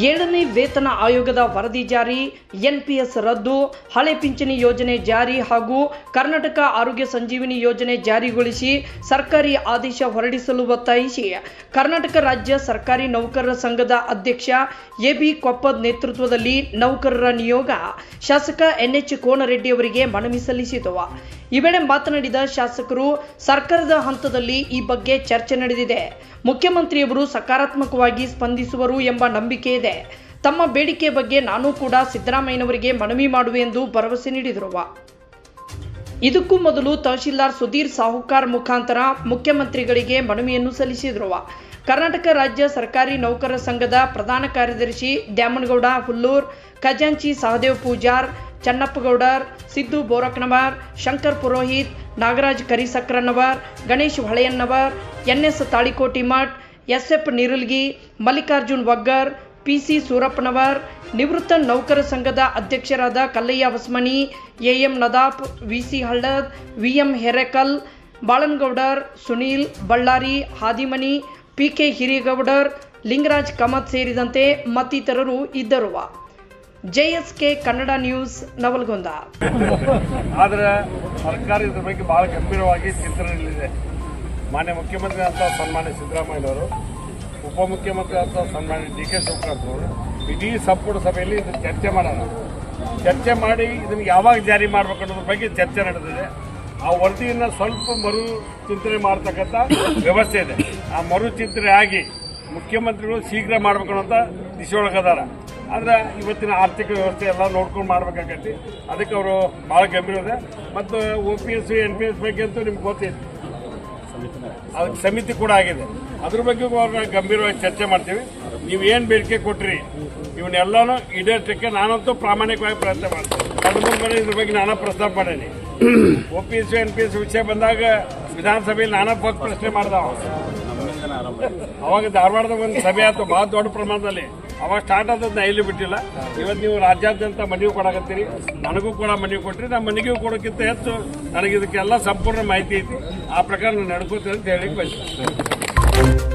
ಏಳನೇ ವೇತನ ಆಯೋಗದ ವರದಿ ಜಾರಿ, ಎನ್ಪಿಎಸ್ ರದ್ದು, ಹಳೆ ಪಿಂಚಣಿ ಯೋಜನೆ ಜಾರಿ ಹಾಗೂ ಕರ್ನಾಟಕ ಆರೋಗ್ಯ ಸಂಜೀವಿನಿ ಯೋಜನೆ ಜಾರಿಗೊಳಿಸಿ ಸರ್ಕಾರಿ ಆದೇಶ ಹೊರಡಿಸಲು ಒತ್ತಾಯಿಸಿ. ಕರ್ನಾಟಕ ರಾಜ್ಯ ಸರ್ಕಾರಿ ನೌಕರರ ಸಂಘದ ಅಧ್ಯಕ್ಷ ಎಬಿ ಕೊಪ್ಪದ್ ನೇತೃತ್ವದಲ್ಲಿ ನೌಕರರ ನಿಯೋಗ, ಶಾಸಕ ಎನ್ಎಚ್ ಕೋನರೆಡ್ಡಿ ಅವರಿಗೆ ಮನವಿ ಸಲ್ಲಿಸಿತು. ಈ ವೇಳೆ ಮಾತನಾಡಿದ ಶಾಸಕರು, ಸರ್ಕಾರದ ಹಂತದಲ್ಲಿ ಈ ಬಗ್ಗೆ ಚರ್ಚೆ ನಡೆದಿದೆ. ಮುಖ್ಯಮಂತ್ರಿಯವರು ಸಕಾರಾತ್ಮಕವಾಗಿ ಸ್ಪಂದಿಸುವರು ಎಂಬ ನಂಬಿಕೆ ಇದೆ. ತಮ್ಮ ಬೇಡಿಕೆ ಬಗ್ಗೆ ನಾನು ಕೂಡ ಸಿದ್ದರಾಮಯ್ಯನವರಿಗೆ ಮನವಿ ಮಾಡುವೆ ಎಂದು ಭರವಸೆ ನೀಡಿದರು. ಇದಕ್ಕೂ ಮೊದಲು ತಹಶೀಲ್ದಾರ್ ಸುಧೀರ್ ಸಾಹುಕಾರ್ ಮುಖಾಂತರ ಮುಖ್ಯಮಂತ್ರಿಗಳಿಗೆ ಮನವಿಯನ್ನು ಸಲ್ಲಿಸಿದರು. ಕರ್ನಾಟಕ ರಾಜ್ಯ ಸರ್ಕಾರಿ ನೌಕರರ ಸಂಘದ ಪ್ರಧಾನ ಕಾರ್ಯದರ್ಶಿ ದ್ಯಾಮನಗೌಡ ಹುಲ್ಲೂರ್, ಖಜಾಂಚಿ Sahadev Pujar, Channappagoudar, Siddu Boraknavar, Shankar Purohit, Nagaraj Karisakrannavar, Ganesh Holeyannavar N N S S F Nirulgi, Mallikarjun Waggar P C Surappanavar, ನಿವೃತ್ತ ನೌಕರ ಸಂಘದ ಅಧ್ಯಕ್ಷರಾದ Kallayya Hosmani Nadaf V C Hallad V M Herekal, Balangoudar, Sunil, Ballari, Hadimani P K Hiregoudar, Lingaraj Kamat ಸೇರಿದಂತೆ ಮತ್ತಿತರರು ಇದ್ದರು ಜೆಎಸ್ಕೆ Kannada news, ನವಲ್ಗೊಂದ. ಆದರೆ ಸರ್ಕಾರ ಇದ್ರ ಬಗ್ಗೆ ಬಹಳ ಗಂಭೀರವಾಗಿ ಚಿಂತನೆಯಲ್ಲಿದೆ ಮಾನ್ಯ ಮುಖ್ಯಮಂತ್ರಿ ಅಂತ ಸನ್ಮಾನ್ಯ ಸಿದ್ದರಾಮಯ್ಯನವರು, ಉಪಮುಖ್ಯಮಂತ್ರಿ ಅಂತ ಸನ್ಮಾನ್ಯ ಡಿ ಕೆ ಶಿವಕುಮಾರ್ ಅವರು ಇಡೀ ಸಂಪುಟ ಸಭೆಯಲ್ಲಿ ಇದನ್ನು ಚರ್ಚೆ ಮಾಡೋಣ. ಚರ್ಚೆ ಮಾಡಿ ಇದನ್ನು ಯಾವಾಗ ಜಾರಿ ಮಾಡ್ಬೇಕು ಅನ್ನೋದ್ರ ಬಗ್ಗೆ ಚರ್ಚೆ ನಡೆದಿದೆ. ಆ ವರದಿಯನ್ನು ಸ್ವಲ್ಪ ಮರು ಚಿಂತನೆ ಮಾಡ್ತಕ್ಕಂಥ ವ್ಯವಸ್ಥೆ ಇದೆ. ಆ ಮರು ಚಿಂತನೆ ಆಗಿ ಮುಖ್ಯಮಂತ್ರಿಗಳು ಶೀಘ್ರ ಮಾಡ್ಬೇಕು ಅಂತ ದಿಶೆಯೊಳಗದಾರ ಆದರೆ ಇವತ್ತಿನ ಆರ್ಥಿಕ ವ್ಯವಸ್ಥೆ ಎಲ್ಲ ನೋಡ್ಕೊಂಡು ಮಾಡ್ಬೇಕಾಗತ್ತೆ ಅದಕ್ಕೆ ಅವರು ಭಾಳ ಗಂಭೀರ ಇದೆ. ಮತ್ತು O P S, N P S ಬಗ್ಗೆ ಅಂತೂ ನಿಮ್ಗೆ ಗೊತ್ತಿದೆ ಅದಕ್ಕೆ ಸಮಿತಿ ಕೂಡ ಆಗಿದೆ. ಅದ್ರ ಬಗ್ಗೆ ಅವ್ರನ್ನ ಗಂಭೀರವಾಗಿ ಚರ್ಚೆ ಮಾಡ್ತೀವಿ. ನೀವು ಏನು ಬೇಡಿಕೆ ಕೊಟ್ರಿ, ಇವನ್ನೆಲ್ಲನೂ ಈಡೇರ್ಸಕ್ಕೆ ನಾನಂತೂ ಪ್ರಾಮಾಣಿಕವಾಗಿ ಪ್ರಯತ್ನ ಮಾಡ್ತೀನಿ. ಮುಂದೆ ಇದ್ರ ಬಗ್ಗೆ ನಾನು ಪ್ರಸ್ತಾಪ ಮಾಡೀನಿ. ಒ ಎನ್ ಪಿ ಎಸ್ ವಿಷಯ ಬಂದಾಗ ವಿಧಾನಸಭೆಯಲ್ಲಿ ನಾನಾ ಪಕ್ಷ ಪ್ರಶ್ನೆ ಮಾಡ್ದಾವ ಅವಾಗ ಧಾರವಾಡದ ಒಂದು ಸಭೆ ಆಯ್ತು, ಬಹಳ ದೊಡ್ಡ ಪ್ರಮಾಣದಲ್ಲಿ. ಅವಾಗ ಸ್ಟಾರ್ಟ್ ಆದದ್ದು ನಾ ಎಲ್ಲಿ ಬಿಟ್ಟಿಲ್ಲ. ಇವತ್ತು ನೀವು ರಾಜ್ಯಾದ್ಯಂತ ಮನವಿ ಕೊಡಕತ್ತೀರಿ. ನನಗೂ ಕೂಡ ಮನವಿ ಕೊಟ್ರಿ. ನಮ್ಮ ಮನೆಗೂ ಕೊಡೋಕ್ಕಿಂತ ಹೆಚ್ಚು ನನಗೆ ಇದಕ್ಕೆಲ್ಲ ಸಂಪೂರ್ಣ ಮಾಹಿತಿ ಐತಿ. ಆ ಪ್ರಕಾರ ನಾನು ನಡ್ಕೋತೀನಿ ಅಂತ ಹೇಳಿ ಬಯಸ್ತೀನಿ